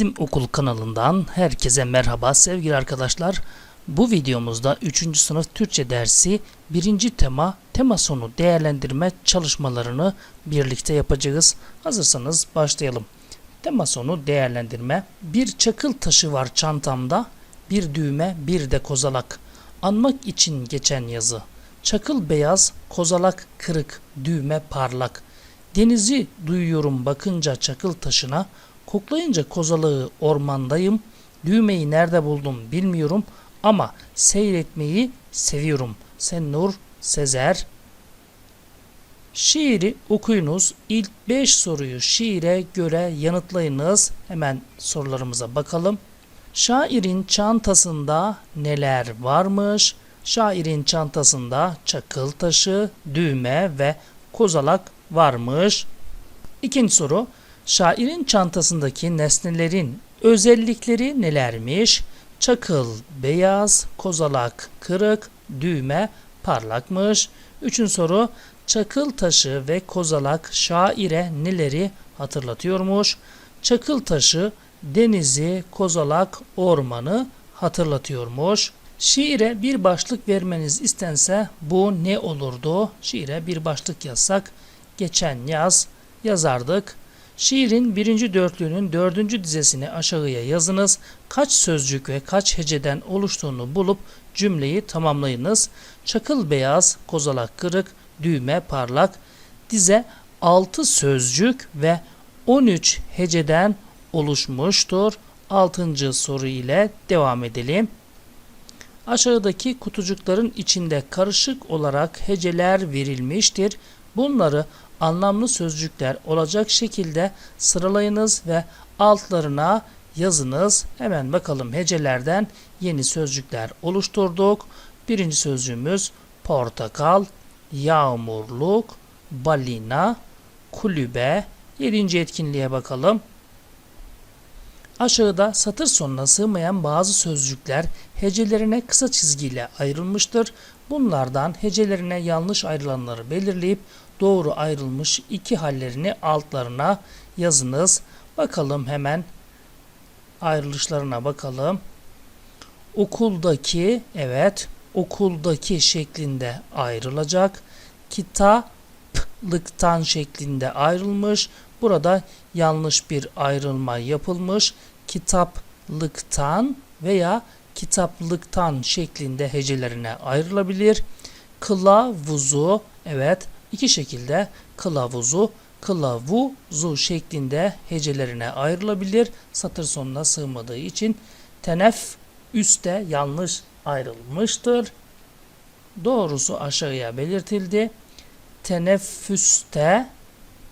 Bizim Okul kanalından herkese merhaba sevgili arkadaşlar. Bu videomuzda 3. sınıf Türkçe dersi 1. tema tema sonu değerlendirme çalışmalarını birlikte yapacağız. Hazırsanız başlayalım. Tema sonu değerlendirme. Bir çakıl taşı var çantamda, bir düğme, bir de kozalak. Anmak için geçen yazı. Çakıl beyaz, kozalak kırık, düğme parlak. Denizi duyuyorum bakınca çakıl taşına, koklayınca kozalığı ormandayım. Düğmeyi nerede buldum bilmiyorum ama seyretmeyi seviyorum. Sen Nur Sezer Şiiri okuyunuz. İlk 5 soruyu şiire göre yanıtlayınız. Hemen sorularımıza bakalım. Şairin çantasında neler varmış? Şairin çantasında çakıl taşı, düğme ve kozalak varmış. İkinci soru. Şairin çantasındaki nesnelerin özellikleri nelermiş? Çakıl beyaz, kozalak kırık, düğme parlakmış. Üçüncü soru. Çakıl taşı ve kozalak şaire neleri hatırlatıyormuş? Çakıl taşı denizi, kozalak ormanı hatırlatıyormuş. Şiire bir başlık vermeniz istense bu ne olurdu? Şiire bir başlık yazsak geçen yaz yazardık. Şiirin birinci dörtlüğünün dördüncü dizesini aşağıya yazınız. Kaç sözcük ve kaç heceden oluştuğunu bulup cümleyi tamamlayınız. Çakıl beyaz, kozalak kırık, düğme parlak. Dize 6 sözcük ve 13 heceden oluşmuştur. 6. soru ile devam edelim. Aşağıdaki kutucukların içinde karışık olarak heceler verilmiştir. Bunları anlamlı sözcükler olacak şekilde sıralayınız ve altlarına yazınız. Hemen bakalım hecelerden yeni sözcükler oluşturduk. Birinci sözcüğümüz portakal, yağmurluk, balina, kulübe. Yedinci etkinliğe bakalım. Aşağıda satır sonuna sığmayan bazı sözcükler hecelerine kısa çizgiyle ayrılmıştır. Bunlardan hecelerine yanlış ayrılanları belirleyip doğru ayrılmış iki hallerini altlarına yazınız. Bakalım hemen ayrılışlarına bakalım. Okuldaki evet okuldaki şeklinde ayrılacak. Kitaplıktan şeklinde ayrılmış. Burada yanlış bir ayrılma yapılmış. Kitaplıktan veya kitaplıktan şeklinde hecelerine ayrılabilir. Kılavuzu evet iki şekilde kılavuzu kılavuzu şeklinde hecelerine ayrılabilir. Satır sonuna sığmadığı için tenef üste yanlış ayrılmıştır. Doğrusu aşağıya belirtildi. Teneffüste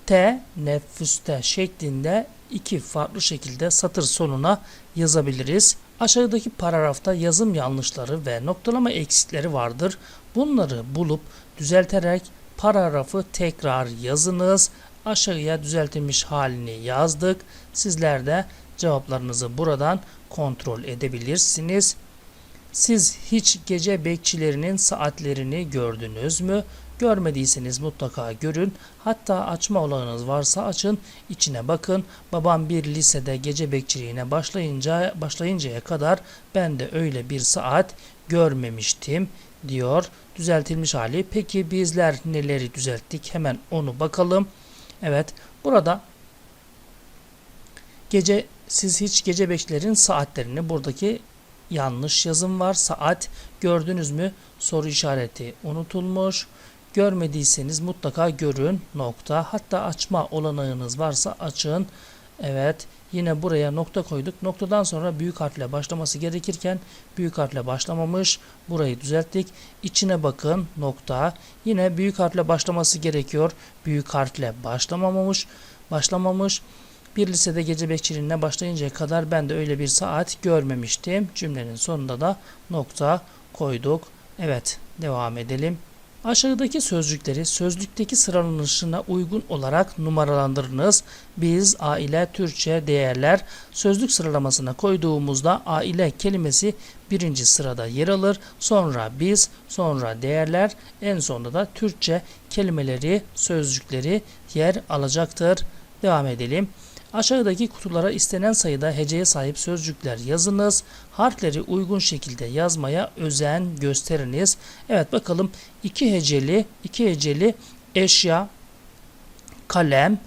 teneffüste şeklinde iki farklı şekilde satır sonuna yazabiliriz. Aşağıdaki paragrafta yazım yanlışları ve noktalama eksikleri vardır. Bunları bulup düzelterek paragrafı tekrar yazınız. Aşağıya düzeltilmiş halini yazdık. Sizler de cevaplarınızı buradan kontrol edebilirsiniz. Siz hiç gece bekçilerinin saatlerini gördünüz mü? Görmediyseniz mutlaka görün. Hatta açma olanınız varsa açın, içine bakın. Babam bir lisede gece bekçiliğine başlayınca başlayıncaya kadar ben de öyle bir saat görmemiştim diyor. Düzeltilmiş hali. Peki bizler neleri düzelttik? Hemen onu bakalım. Evet, burada gece siz hiç gece bekçilerin saatlerini buradaki yanlış yazım var. Saat gördünüz mü? Soru işareti unutulmuş. Görmediyseniz mutlaka görün nokta. Hatta açma olanağınız varsa açın. Evet. Yine buraya nokta koyduk. Noktadan sonra büyük harfle başlaması gerekirken büyük harfle başlamamış. Burayı düzelttik. İçine bakın nokta. Yine büyük harfle başlaması gerekiyor. Büyük harfle başlamamış. Başlamamış. Bir lisede gece bekçiliğine başlayıncaya kadar ben de öyle bir saat görmemiştim. Cümlenin sonunda da nokta koyduk. Evet devam edelim. Aşağıdaki sözcükleri sözlükteki sıralanışına uygun olarak numaralandırınız. Biz aile Türkçe değerler sözlük sıralamasına koyduğumuzda aile kelimesi birinci sırada yer alır. Sonra biz, sonra değerler, en sonunda da Türkçe kelimeleri, sözcükleri yer alacaktır. Devam edelim. Aşağıdaki kutulara istenen sayıda heceye sahip sözcükler yazınız. Harfleri uygun şekilde yazmaya özen gösteriniz. Evet bakalım iki heceli, iki heceli eşya, kalem,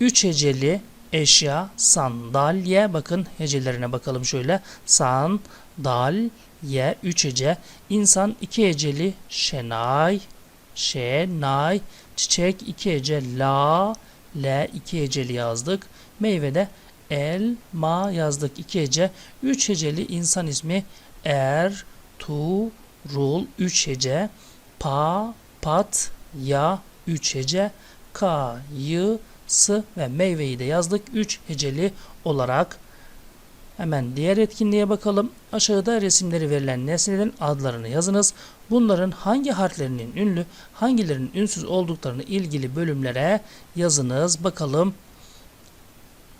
üç heceli eşya, sandalye. Bakın hecelerine bakalım şöyle. Sandalye, üç hece. İnsan iki heceli şenay, şenay. Çiçek iki hece la, L iki heceli yazdık. Meyvede elma yazdık iki hece. Üç heceli insan ismi er, tu, rul üç hece. Pa, pat, ya üç hece. Ka, yı, sı ve meyveyi de yazdık. Üç heceli olarak. Hemen diğer etkinliğe bakalım. Aşağıda resimleri verilen nesnelerin adlarını yazınız. Bunların hangi harflerinin ünlü, hangilerinin ünsüz olduklarını ilgili bölümlere yazınız. Bakalım.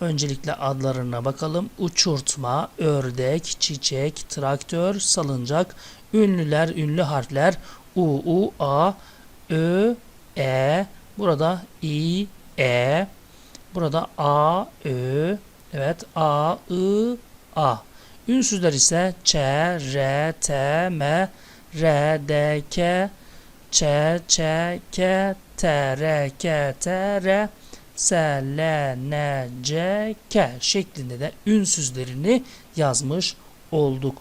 Öncelikle adlarına bakalım. Uçurtma, ördek, çiçek, traktör, salıncak, ünlüler, ünlü harfler U, U, A, Ö, E, burada İ, E, burada A, Ö, evet A, I, A. Ünsüzler ise Ç, R, T, M, R, D, K, Ç, Ç, K, T, R, K, T, R, S, L, N, C, K şeklinde de ünsüzlerini yazmış olduk.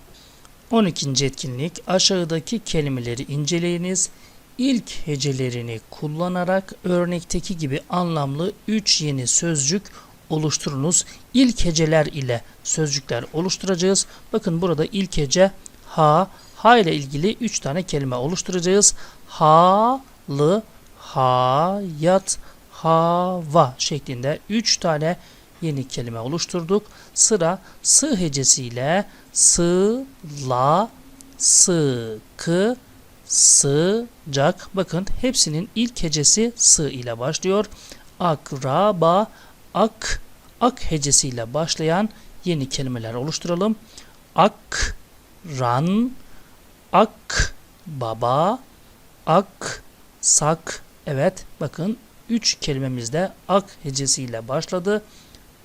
12. etkinlik aşağıdaki kelimeleri inceleyiniz. İlk hecelerini kullanarak örnekteki gibi anlamlı 3 yeni sözcük oluşturunuz. İlk heceler ile sözcükler oluşturacağız. Bakın burada ilk hece ha, ha ile ilgili 3 tane kelime oluşturacağız. Halı, hayat, hava şeklinde 3 tane yeni kelime oluşturduk. Sıra sı hecesiyle sıla, sıkı, sıcak. Bakın hepsinin ilk hecesi sı ile başlıyor. Akraba, ak, ak hecesiyle başlayan yeni kelimeler oluşturalım. Ak, ran, ak, baba, ak, sak. Evet bakın 3 kelimemiz de ak hecesiyle başladı.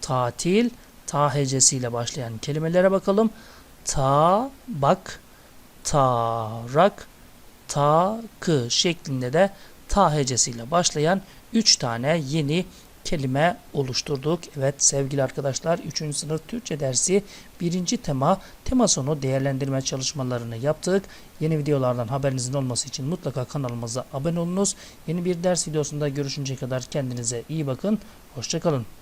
Tatil, ta hecesiyle başlayan kelimelere bakalım. Ta, bak, tarak, takı şeklinde de ta hecesiyle başlayan 3 tane yeni kelime oluşturduk. Evet sevgili arkadaşlar 3. sınıf Türkçe dersi 1. tema tema sonu değerlendirme çalışmalarını yaptık. Yeni videolardan haberinizin olması için mutlaka kanalımıza abone olunuz. Yeni bir ders videosunda görüşünceye kadar kendinize iyi bakın. Hoşçakalın.